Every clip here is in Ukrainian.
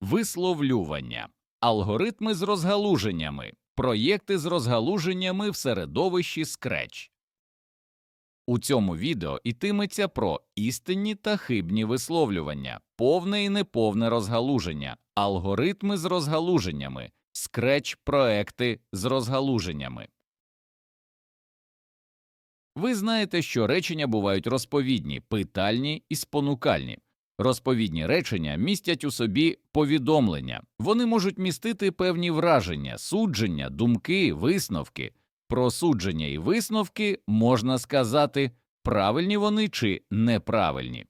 Висловлювання, алгоритми з розгалуженнями, проєкти з розгалуженнями в середовищі Scratch. У цьому відео йтиметься про істинні та хибні висловлювання, повне і неповне розгалуження, алгоритми з розгалуженнями, Scratch проекти з розгалуженнями. Ви знаєте, що речення бувають розповідні, питальні і спонукальні. Розповідні речення містять у собі повідомлення, вони можуть містити певні враження, судження, думки, висновки. Про судження і висновки можна сказати, правильні вони чи неправильні.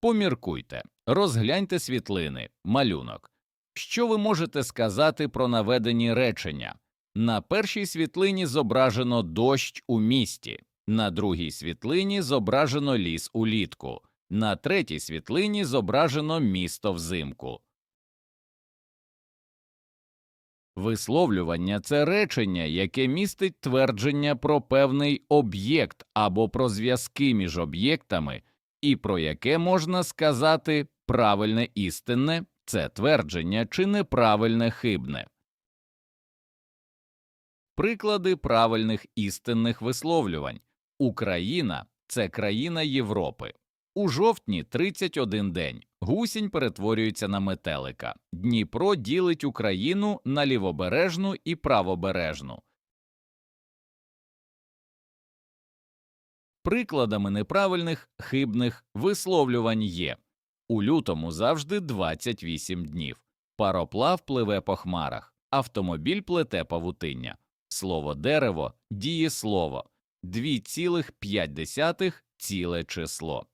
Поміркуйте, розгляньте світлини, малюнок. Що ви можете сказати про наведені речення? На першій світлині зображено дощ у місті, на другій світлині зображено ліс улітку, на третій світлині зображено місто взимку. Висловлювання це речення, яке містить твердження про певний об'єкт або про зв'язки між об'єктами, і про яке можна сказати правильне істинне це твердження чи неправильне хибне. Приклади правильних істинних висловлювань Україна це країна Європи. У жовтні 31 день гусінь перетворюється на метелика. Дніпро ділить Україну на лівобережну і правобережну. Прикладами неправильних хибних висловлювань є у лютому завжди 28 днів. Пароплав пливе по хмарах, автомобіль плете павутиння. Слово дерево дієслово 2,5 ціле число.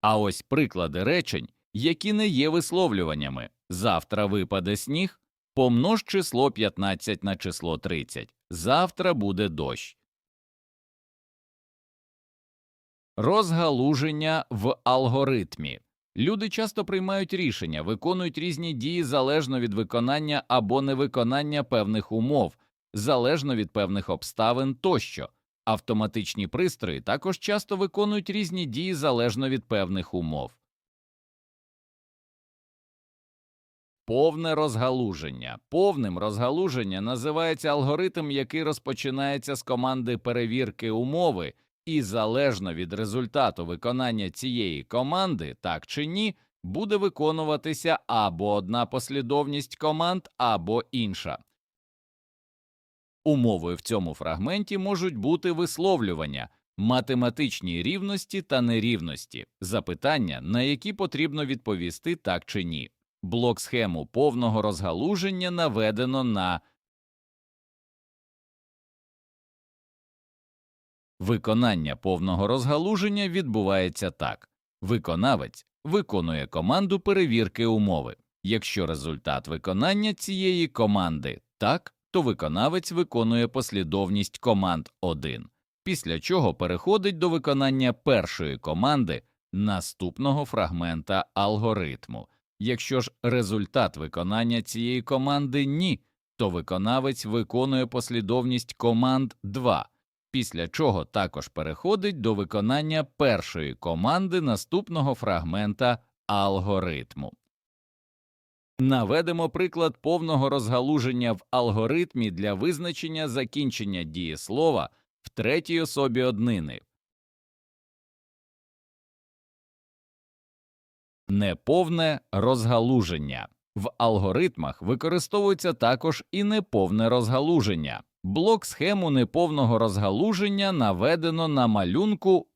А ось приклади речень, які не є висловлюваннями. Завтра випаде сніг, помнож число 15 на число 30. Завтра буде дощ. Розгалуження в алгоритмі. Люди часто приймають рішення, виконують різні дії залежно від виконання або невиконання певних умов, залежно від певних обставин тощо. Автоматичні пристрої також часто виконують різні дії залежно від певних умов. Повне розгалуження. Повним розгалуження називається алгоритм, який розпочинається з команди перевірки умови, і залежно від результату виконання цієї команди, так чи ні, буде виконуватися або одна послідовність команд, або інша. Умовою в цьому фрагменті можуть бути висловлювання, математичні рівності та нерівності, запитання, на які потрібно відповісти так чи ні. Блок схему повного розгалуження наведено на виконання повного розгалуження відбувається так: виконавець виконує команду перевірки умови. Якщо результат виконання цієї команди так, то виконавець виконує послідовність команд 1, після чого переходить до виконання першої команди наступного фрагмента алгоритму. Якщо ж результат виконання цієї команди ні, то виконавець виконує послідовність команд 2, після чого також переходить до виконання першої команди наступного фрагмента алгоритму. Наведемо приклад повного розгалуження в алгоритмі для визначення закінчення дієслова в третій особі однини. Неповне розгалуження в алгоритмах використовується також і неповне розгалуження. Блок схему неповного розгалуження наведено на малюнку.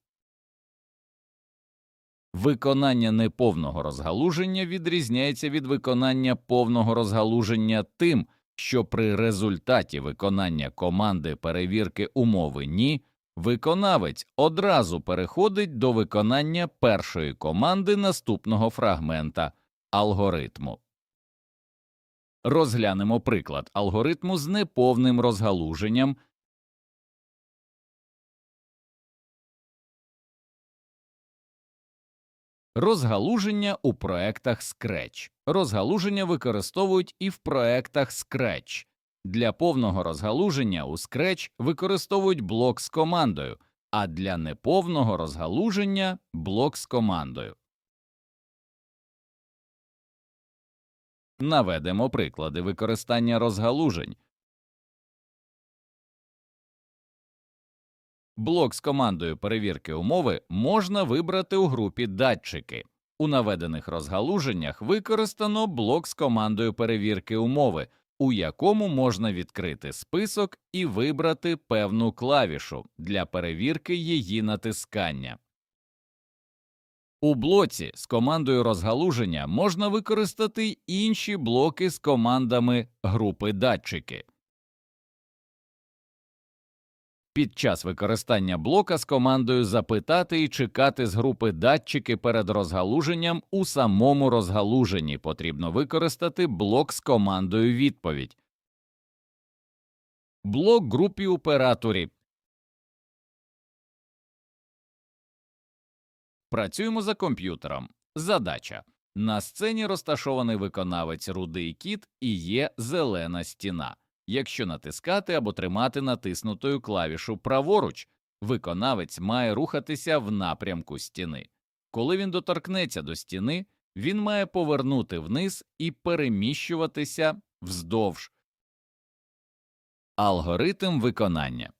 Виконання неповного розгалуження відрізняється від виконання повного розгалуження тим, що при результаті виконання команди перевірки умови ні, виконавець одразу переходить до виконання першої команди наступного фрагмента алгоритму. Розглянемо приклад алгоритму з неповним розгалуженням. Розгалуження у проектах Scratch. Розгалуження використовують і в проектах Scratch. Для повного розгалуження у Scratch використовують блок з командою, а для неповного розгалуження блок з командою. Наведемо приклади використання розгалужень. Блок з командою перевірки умови можна вибрати у групі датчики. У наведених розгалуженнях використано блок з командою перевірки умови, у якому можна відкрити список і вибрати певну клавішу для перевірки її натискання. У блоці з командою розгалуження можна використати інші блоки з командами групи датчики. Під час використання блока з командою запитати і чекати з групи датчики перед розгалуженням у самому розгалуженні потрібно використати блок з командою відповідь. Блок групі операторів. Працюємо за комп'ютером. Задача. На сцені розташований виконавець рудий кіт і є зелена стіна. Якщо натискати або тримати натиснутою клавішу праворуч, виконавець має рухатися в напрямку стіни. Коли він доторкнеться до стіни, він має повернути вниз і переміщуватися вздовж. Алгоритм виконання